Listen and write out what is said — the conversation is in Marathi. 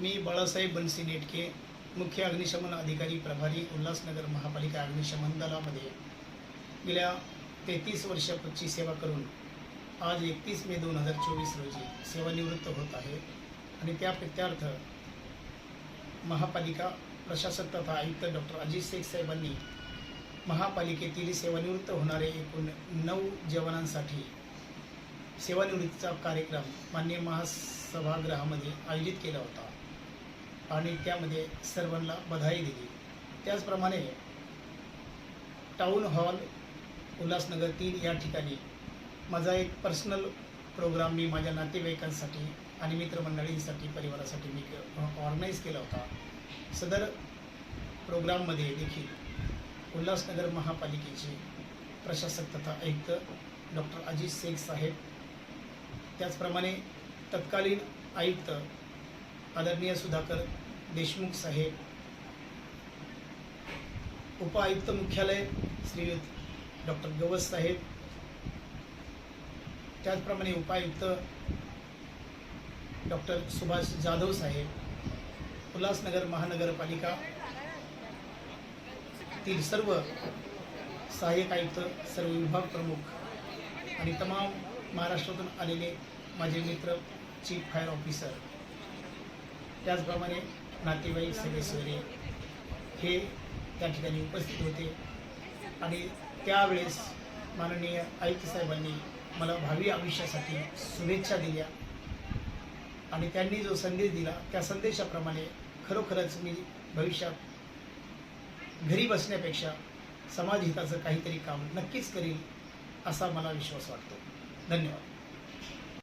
मी बाळासाहेब बनसी नेटके मुख्य अग्निशमन अधिकारी प्रभारी उल्हासनगर महापालिका अग्निशमन दलामध्ये. गेल्या तेहतीस वर्षाची सेवा करून आज एकतीस मे दोन हजार चोवीस रोजी सेवानिवृत्त होत आहे. आणि त्या प्रित्यार्थ महापालिका प्रशासक तथा आयुक्त डॉक्टर अजित शेख साहेबांनी महापालिकेतील सेवानिवृत्त होणारे एकूण नऊ जवानांसाठी सेवानिवृत्तीचा कार्यक्रम मान्य महासभागृहामध्ये आयोजित केला होता. आणि त्यामध्ये सर्वांना बधाई दिली. त्याचप्रमाणे टाऊन हॉल उल्हासनगर तीन या ठिकाणी माझा एक पर्सनल प्रोग्राम मी माझ्या नातेवाईकांसाठी आणि मित्रमंडळींसाठी परिवारासाठी मी ऑर्गनाईज केला होता. सदर प्रोग्राममध्ये देखील उल्हासनगर महापालिकेचे प्रशासक तथा आयुक्त डॉक्टर अजित शेख साहेब त्याचप्रमाणे तत्कालीन आयुक्त आदरणीय सुधाकर देशमुख साहेब उपआयुक्त मुख्यालय श्रीयुत डॉक्टर गवस साहेब त्याचप्रमाणे उपायुक्त डॉक्टर सुभाष जाधव साहेब उल्हासनगर महानगरपालिका तील सर्व सहाय्यक आयुक्त सर्व विभाग प्रमुख आणि तमाम महाराष्ट्रातून आलेले माझे मित्र चीफ फायर ऑफिसर त्याचप्रमाणे नातेवाईक सदस्यवरे हे त्या ठिकाणी उपस्थित होते. आणि त्यावेळेस माननीय आयुक्त साहेबांनी मला भावी आयुष्यासाठी शुभेच्छा दिल्या. आणि त्यांनी जो संदेश दिला त्या संदेशाप्रमाणे खरोखरच मी भविष्यात घरी बसण्यापेक्षा समाजहिताचं काहीतरी काम नक्कीच करील असा मला विश्वास वाटतो. धन्यवाद.